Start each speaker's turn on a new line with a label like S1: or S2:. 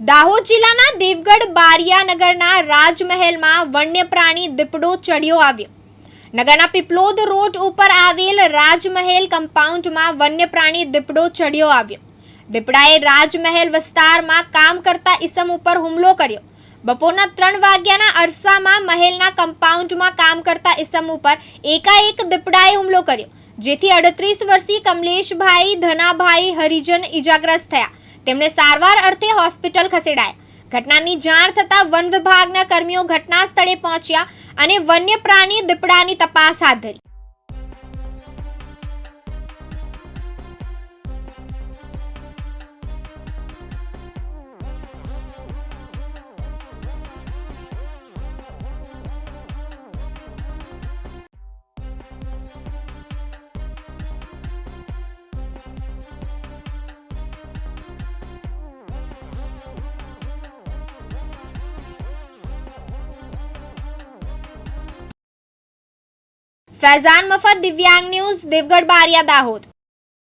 S1: દાહોદ જિલ્લાના દેવગઢ બારિયાનગરના રાજમહેલમાં વન્ય પ્રાણી દીપડો ચડ્યો આવ્યો. નગરના પીપલોદ રોડ ઉપર આવેલ રાજમહેલ કમ્પાઉન્ડમાં વન્ય પ્રાણી દીપડો ચડ્યો આવ્યો. દીપડાએ રાજમહેલ વિસ્તારમાં કામ કરતા ઈસમ ઉપર હુમલો કર્યો. બપોરના ત્રણ વાગ્યાના અરસામાં મહેલના કમ્પાઉન્ડમાં કામ કરતા ઈસમ ઉપર એકાએક દીપડાએ હુમલો કર્યો, જેથી અડત્રીસ વર્ષીય કમલેશભાઈ ધનાભાઈ હરિજન ઈજાગ્રસ્ત થયા. તેમને સારવાર અર્થે હોસ્પિટલ ખસેડાયા. ઘટનાની જાણ થતાં વન વિભાગના કર્મીઓ ઘટના સ્થળે પહોંચ્યા અને વન્ય પ્રાણી દીપડાની તપાસ હાથ ધરી. ફૈઝાન મફત દિવ્યાંગ ન્યૂઝ દેવગઢ બારિયા દાહોદ.